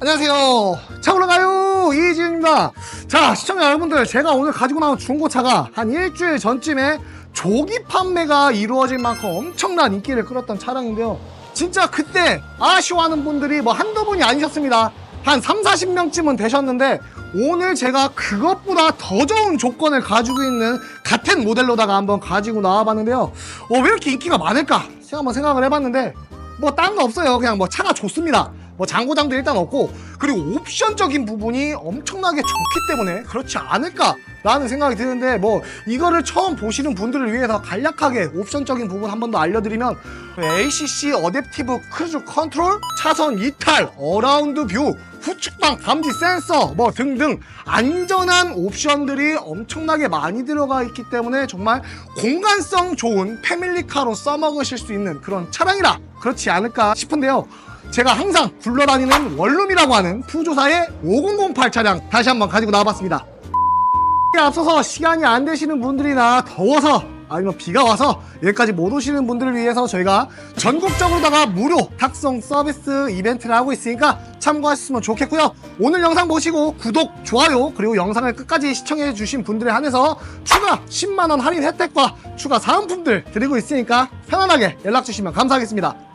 안녕하세요. 차 올라가요. 이지윤입니다. 자, 시청자 여러분들, 제가 오늘 가지고 나온 중고차가 한 일주일 전쯤에 조기 판매가 이루어질 만큼 엄청난 인기를 끌었던 차량인데요. 진짜 그때 아쉬워하는 분들이 뭐 한두 분이 아니셨습니다. 한 3, 40명쯤은 되셨는데 오늘 제가 그것보다 더 좋은 조건을 가지고 있는 같은 모델로다가 한번 가지고 나와봤는데요. 어, 왜 이렇게 인기가 많을까? 제가 한번 생각을 해봤는데 뭐 딴 거 없어요. 그냥 뭐 차가 좋습니다. 뭐 장고장도 일단 없고 그리고 옵션적인 부분이 엄청나게 좋기 때문에 그렇지 않을까 라는 생각이 드는데 뭐 이거를 처음 보시는 분들을 위해서 간략하게 옵션적인 부분 한 번 더 알려드리면 ACC 어댑티브 크루즈 컨트롤, 차선 이탈, 어라운드 뷰, 후측방 감지 센서 뭐 등등 안전한 옵션들이 엄청나게 많이 들어가 있기 때문에 정말 공간성 좋은 패밀리카로 써먹으실 수 있는 그런 차량이라 그렇지 않을까 싶은데요. 제가 항상 굴러다니는 원룸이라고 하는 푸조사의 5008 차량 다시 한번 가지고 나와봤습니다. 앞서서 시간이 안 되시는 분들이나 더워서 아니면 비가 와서 여기까지 못 오시는 분들을 위해서 저희가 전국적으로다가 무료 탁송 서비스 이벤트를 하고 있으니까 참고하셨으면 좋겠고요. 오늘 영상 보시고 구독, 좋아요 그리고 영상을 끝까지 시청해 주신 분들에 한해서 추가 10만원 할인 혜택과 추가 사은품들 드리고 있으니까 편안하게 연락 주시면 감사하겠습니다.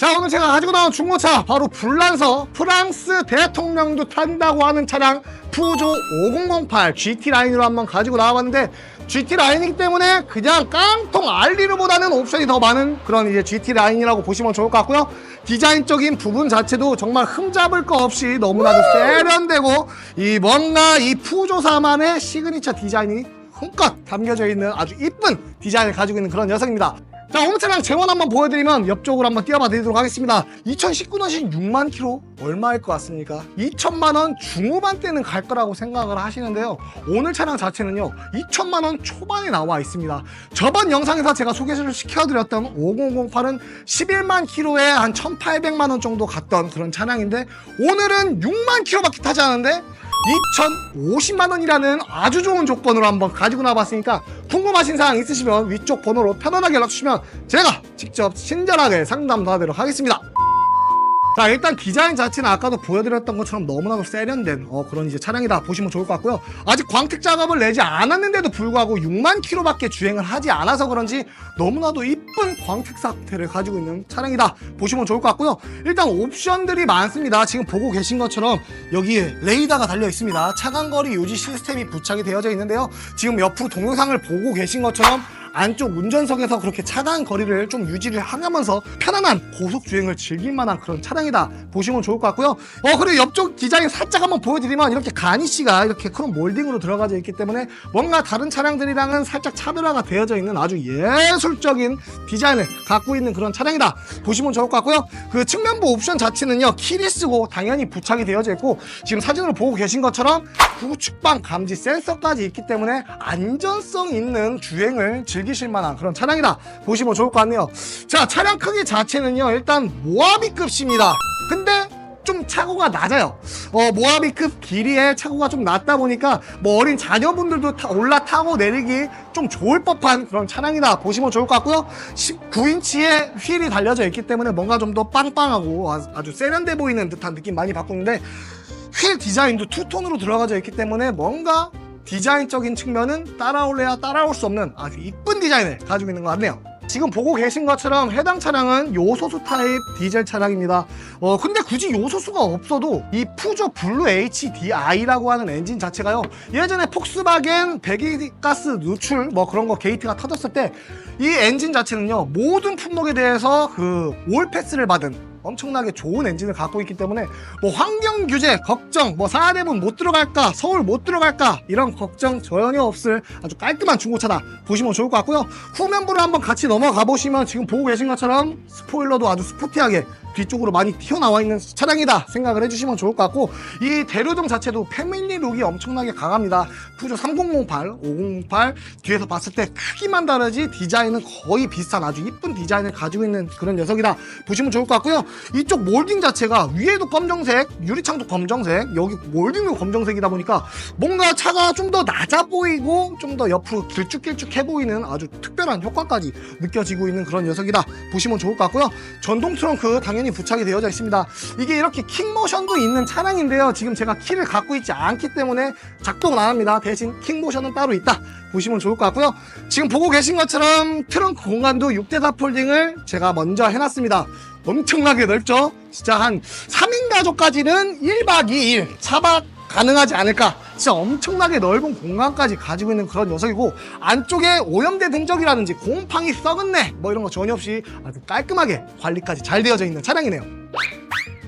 자 오늘 제가 가지고 나온 중고차 바로 불란서 프랑스 대통령도 탄다고 하는 차량 푸조 5008 GT 라인으로 한번 가지고 나와봤는데 GT 라인이기 때문에 그냥 깡통 알리르보다는 옵션이 더 많은 그런 이제 GT 라인이라고 보시면 좋을 것 같고요. 디자인적인 부분 자체도 정말 흠잡을 거 없이 너무나도 세련되고 이 뭔가 이 푸조사만의 시그니처 디자인이 hum껏 담겨져 있는 아주 이쁜 디자인을 가지고 있는 그런 녀석입니다 자 차량 재원 한번 보여드리면 옆쪽으로 한번 띄워봐 드리도록 하겠습니다. 2019년식 6만 킬로 얼마일 것 같습니까? 2천만 원 중후반대는 갈 거라고 생각을 하시는데요. 오늘 차량 자체는요 2천만 원 초반에 나와 있습니다. 저번 영상에서 제가 소개를 시켜드렸던 5008은 11만 킬로에 한 1800만 원 정도 갔던 그런 차량인데 오늘은 6만 킬로밖에 타지 않은데 2,050만 원이라는 아주 좋은 조건으로 한번 가지고 나와봤으니까 궁금하신 사항 있으시면 위쪽 번호로 편안하게 연락 주시면 제가 직접 친절하게 상담 도와드리도록 하겠습니다. 자 일단 디자인 자체는 아까도 보여드렸던 것처럼 너무나도 세련된 어, 그런 이제 차량이다 보시면 좋을 것 같고요. 아직 광택 작업을 내지 않았는데도 불구하고 6만 킬로밖에 주행을 하지 않아서 그런지 너무나도 이쁜 광택 상태를 가지고 있는 차량이다 보시면 좋을 것 같고요. 일단 옵션들이 많습니다. 지금 보고 계신 것처럼 여기에 레이더가 달려 있습니다. 차간거리 유지 시스템이 부착이 되어져 있는데요. 지금 옆으로 동영상을 보고 계신 것처럼 안쪽 운전석에서 그렇게 차간 거리를 좀 유지를 하면서 편안한 고속 주행을 즐길 만한 그런 차량이다 보시면 좋을 것 같고요. 어 그리고 옆쪽 디자인 살짝 한번 보여드리면 이렇게 가니쉬가 이렇게 크롬 몰딩으로 들어가져 있기 때문에 뭔가 다른 차량들이랑은 살짝 차별화가 되어져 있는 아주 예술적인 디자인을 갖고 있는 그런 차량이다 보시면 좋을 것 같고요. 그 측면부 옵션 자체는요 키리스고 당연히 부착이 되어져 있고 지금 사진으로 보고 계신 것처럼 후측방 감지 센서까지 있기 때문에 안전성 있는 주행을 즐 기실 만한 그런 차량이다. 보시면 좋을 것 같네요. 자 차량 크기 자체는요 일단 모하비급입니다. 근데 좀 차고가 낮아요. 어 모하비급 길이에 차고가 좀 낮다 보니까 뭐 어린 자녀분들도 타- 올라타고 내리기 좀 좋을 법한 그런 차량이다 보시면 좋을 것 같고요. 19인치의 휠이 달려져 있기 때문에 뭔가 좀 더 빵빵하고 아- 아주 세련돼 보이는 듯한 느낌 많이 있는데 휠 디자인도 투톤으로 들어가져 있기 때문에 뭔가 디자인적인 측면은 따라올래야 따라올 수 없는 아주 이쁜 디자인을 가지고 있는 것 같네요. 지금 보고 계신 것처럼 해당 차량은 요소수 타입 디젤 차량입니다. 어, 근데 굳이 요소수가 없어도 이 푸조 블루 HDI라고 하는 엔진 자체가요. 예전에 폭스바겐 배기가스 누출 뭐 그런 거 게이트가 터졌을 때 이 엔진 자체는요. 모든 품목에 대해서 그 올패스를 받은 엄청나게 좋은 엔진을 갖고 있기 때문에 뭐 환경 규제 걱정 뭐 사대문 못 들어갈까 서울 못 들어갈까 이런 걱정 전혀 없을 아주 깔끔한 중고차다 보시면 좋을 것 같고요. 후면부를 한번 같이 넘어가 보시면 지금 보고 계신 것처럼 스포일러도 아주 스포티하게 뒤쪽으로 많이 튀어나와 있는 차량이다 생각을 해주시면 좋을 것 같고 이 대로등 자체도 패밀리 룩이 엄청나게 강합니다. 푸조 3008, 5008 뒤에서 봤을 때 크기만 다르지 디자인은 거의 비슷한 아주 이쁜 디자인을 가지고 있는 그런 녀석이다 보시면 좋을 것 같고요. 이쪽 몰딩 자체가 위에도 검정색 유리창도 검정색 여기 몰딩도 검정색이다 보니까 뭔가 차가 좀 더 낮아 보이고 좀 더 옆으로 길쭉길쭉해 보이는 아주 특별한 효과까지 느껴지고 있는 그런 녀석이다 보시면 좋을 것 같고요. 전동 트렁크 당연히 당연히 부착이 되어져 있습니다. 이게 이렇게 킥모션도 있는 차량인데요. 지금 제가 키를 갖고 있지 않기 때문에 작동은 안 합니다. 대신 킥모션은 따로 있다. 보시면 좋을 것 같고요. 지금 보고 계신 것처럼 트렁크 공간도 6대4 폴딩을 제가 먼저 해놨습니다. 엄청나게 넓죠? 진짜 한 3인 가족까지는 1박 2일 차박 가능하지 않을까. 진짜 엄청나게 넓은 공간까지 가지고 있는 그런 녀석이고 안쪽에 오염된 흔적이라든지 곰팡이 썩은 내뭐 이런 거 전혀 없이 아주 깔끔하게 관리까지 잘 되어져 있는 차량이네요.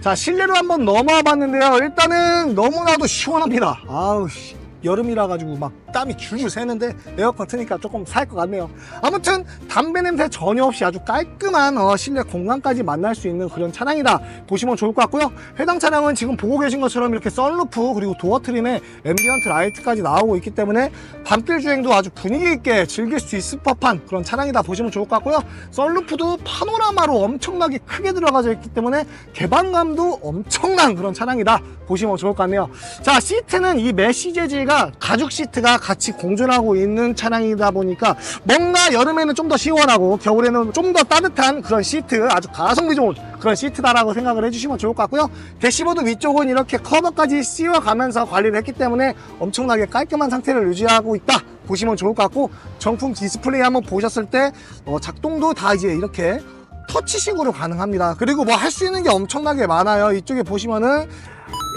자 실내로 한번 넘어와 봤는데요. 일단은 너무나도 시원합니다. 아우 씨. 여름이라 가지고 막 땀이 줄줄 새는데 에어컨 트니까 조금 살 것 같네요. 아무튼 담배 냄새 전혀 없이 아주 깔끔한 어, 실내 공간까지 만날 수 있는 그런 차량이다 보시면 좋을 것 같고요. 해당 차량은 지금 보고 계신 것처럼 이렇게 썬루프 그리고 도어 트림에 앰비언트 라이트까지 나오고 있기 때문에 밤길 주행도 아주 분위기 있게 즐길 수 있을 법한 그런 차량이다 보시면 좋을 것 같고요. 썬루프도 파노라마로 엄청나게 크게 들어가져 있기 때문에 개방감도 엄청난 그런 차량이다 보시면 좋을 것 같네요. 자 시트는 이 메쉬 재질 가 가죽 시트가 같이 공존하고 있는 차량이다 보니까 뭔가 여름에는 좀 더 시원하고 겨울에는 좀 더 따뜻한 그런 시트 아주 가성비 좋은 그런 시트다라고 생각을 해주시면 좋을 것 같고요. 대시보드 위쪽은 이렇게 커버까지 씌워가면서 관리를 했기 때문에 엄청나게 깔끔한 상태를 유지하고 있다 보시면 좋을 것 같고 정품 디스플레이 한번 보셨을 때 어, 작동도 다 이제 이렇게 터치식으로 가능합니다. 그리고 뭐 할 수 있는 게 엄청나게 많아요. 이쪽에 보시면은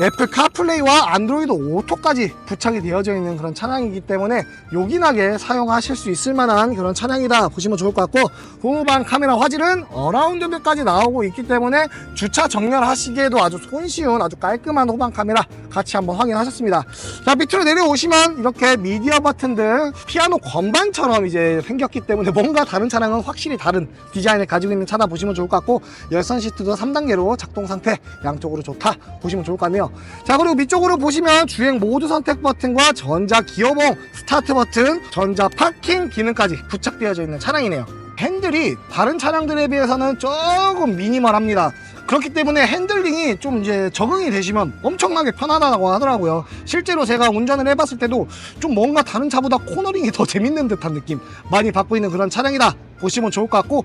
애플 카플레이와 안드로이드 오토까지 부착이 되어져 있는 그런 차량이기 때문에 요긴하게 사용하실 수 있을 만한 그런 차량이다 보시면 좋을 것 같고 후방 카메라 화질은 어라운드뷰까지 나오고 있기 때문에 주차 정렬하시기에도 아주 손쉬운 아주 깔끔한 후방 카메라 같이 한번 확인하셨습니다. 자 밑으로 내려오시면 이렇게 미디어 버튼들 피아노 건반처럼 이제 생겼기 때문에 뭔가 다른 차량은 확실히 다른 디자인을 가지고 있는 차다 보시면 좋을 것 같고 열선 시트도 3단계로 작동 상태 양쪽으로 좋다 보시면 좋을 것 같네요 자 그리고 밑쪽으로 보시면 주행 모드 선택 버튼과 전자 기어봉 스타트 버튼 전자 파킹 기능까지 부착되어져 있는 차량이네요. 핸들이 다른 차량들에 비해서는 조금 미니멀합니다 그렇기 때문에 핸들링이 좀 이제 적응이 되시면 엄청나게 편하다고 하더라고요. 실제로 제가 운전을 해봤을 때도 좀 뭔가 다른 차보다 코너링이 더 재밌는 듯한 느낌 많이 받고 있는 그런 차량이다 보시면 좋을 것 같고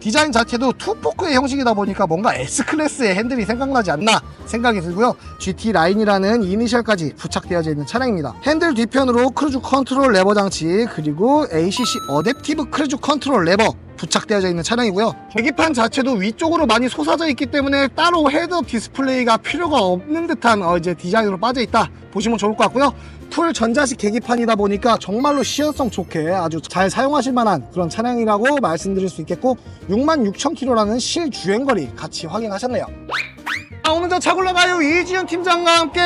디자인 자체도 투포크의 형식이다 보니까 뭔가 S클래스의 핸들이 생각나지 않나 생각이 들고요. GT 라인이라는 이니셜까지 부착되어져 있는 차량입니다. 핸들 뒤편으로 크루즈 컨트롤 레버 장치 그리고 ACC 어댑티브 크루즈 컨트롤 레버 부착되어져 있는 차량이고요. 계기판 자체도 위쪽으로 많이 솟아져 있기 때문에 따로 헤드업 디스플레이가 필요가 없는 듯한 어, 이제 디자인으로 빠져 있다 보시면 좋을 것 같고요. 풀 전자식 계기판이다 보니까 정말로 시연성 좋게 아주 잘 사용하실 만한 그런 차량이라고 말씀드릴 수 있겠고 66,000km라는 실주행거리 같이 확인하셨네요. 자, 오늘 저 차굴러가요 이지현 팀장과 함께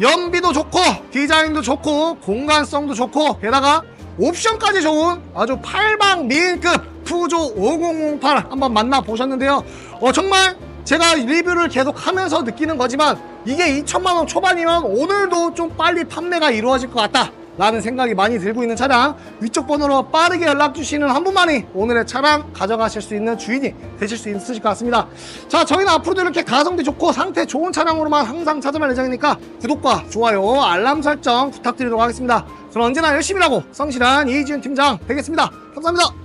연비도 좋고 디자인도 좋고 공간성도 좋고 게다가 옵션까지 좋은 아주 팔방 미인급 푸조 5008 한번 만나보셨는데요. 어 정말 제가 리뷰를 계속 하면서 느끼는 거지만 이게 2천만원 초반이면 오늘도 좀 빨리 판매가 이루어질 것 같다 라는 생각이 많이 들고 있는 차량. 위쪽 번호로 빠르게 연락 주시는 한 분만이 오늘의 차량 가져가실 수 있는 주인이 되실 수 있으실 것 같습니다. 자 저희는 앞으로도 이렇게 가성비 좋고 상태 좋은 차량으로만 항상 찾아뵐 예정이니까 구독과 좋아요 알람 설정 부탁드리도록 하겠습니다. 저는 언제나 열심히 하고 성실한 이지훈 팀장 되겠습니다. 감사합니다